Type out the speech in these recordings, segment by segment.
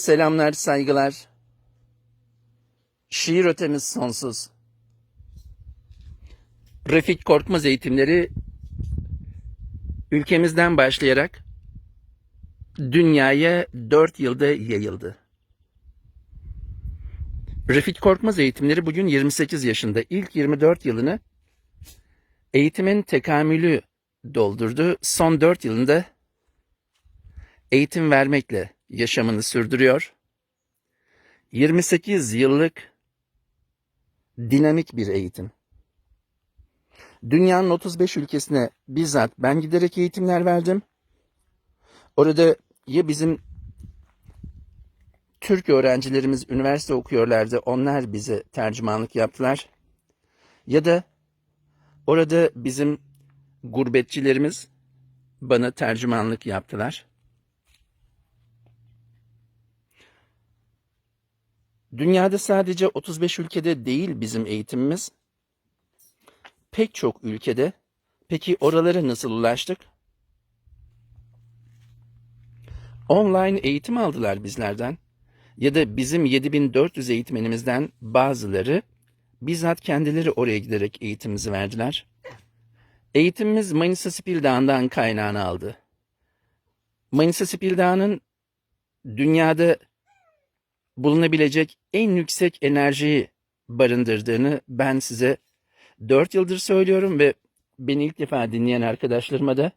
Selamlar, saygılar. Şiir ötemiz sonsuz. Refik Korkmaz eğitimleri ülkemizden başlayarak dünyaya 4 yılda yayıldı. Refik Korkmaz eğitimleri bugün 28 yaşında. İlk 24 yılını eğitimin tekamülü doldurdu. Son 4 yılında eğitim vermekle yaşamını sürdürüyor. 28 yıllık dinamik bir eğitim. Dünyanın 35 ülkesine bizzat ben giderek eğitimler verdim. Orada ya bizim Türk öğrencilerimiz üniversite okuyorlardı. Onlar bize tercümanlık yaptılar. Ya da orada bizim gurbetçilerimiz bana tercümanlık yaptılar. Dünyada sadece 35 ülkede değil bizim eğitimimiz. Pek çok ülkede. Peki oralara nasıl ulaştık? Online eğitim aldılar bizlerden. Ya da bizim 7400 eğitmenimizden bazıları bizzat kendileri oraya giderek eğitimimizi verdiler. Eğitimimiz Manisa Spil Dağı'ndan kaynağını aldı. Manisa Spil Dağı'nın dünyada bulunabilecek en yüksek enerjiyi barındırdığını ben size 4 yıldır söylüyorum ve beni ilk defa dinleyen arkadaşlarıma da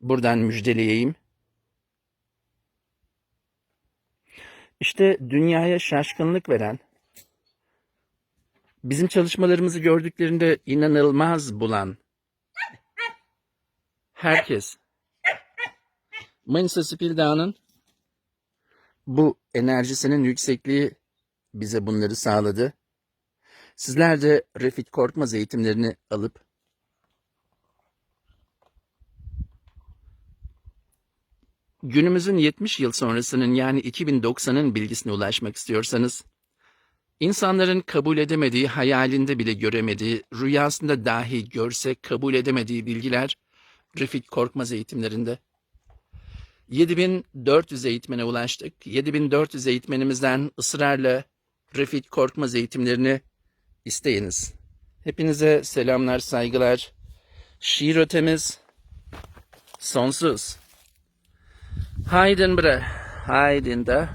buradan müjdeleyeyim. İşte dünyaya şaşkınlık veren, bizim çalışmalarımızı gördüklerinde inanılmaz bulan herkes Manisa Spil Dağı'nın bu enerjisinin yüksekliği bize bunları sağladı. Sizler de Refik Korkmaz eğitimlerini alıp günümüzün 70 yıl sonrasının yani 2090'ın bilgisine ulaşmak istiyorsanız, insanların kabul edemediği, hayalinde bile göremediği, rüyasında dahi görse kabul edemediği bilgiler Refik Korkmaz eğitimlerinde 7400 eğitmene ulaştık. 7400 eğitmenimizden ısrarla Refik Korkmaz eğitimlerini isteyiniz. Hepinize selamlar, saygılar. Şiir ötemiz sonsuz. Haydin bre, haydin de.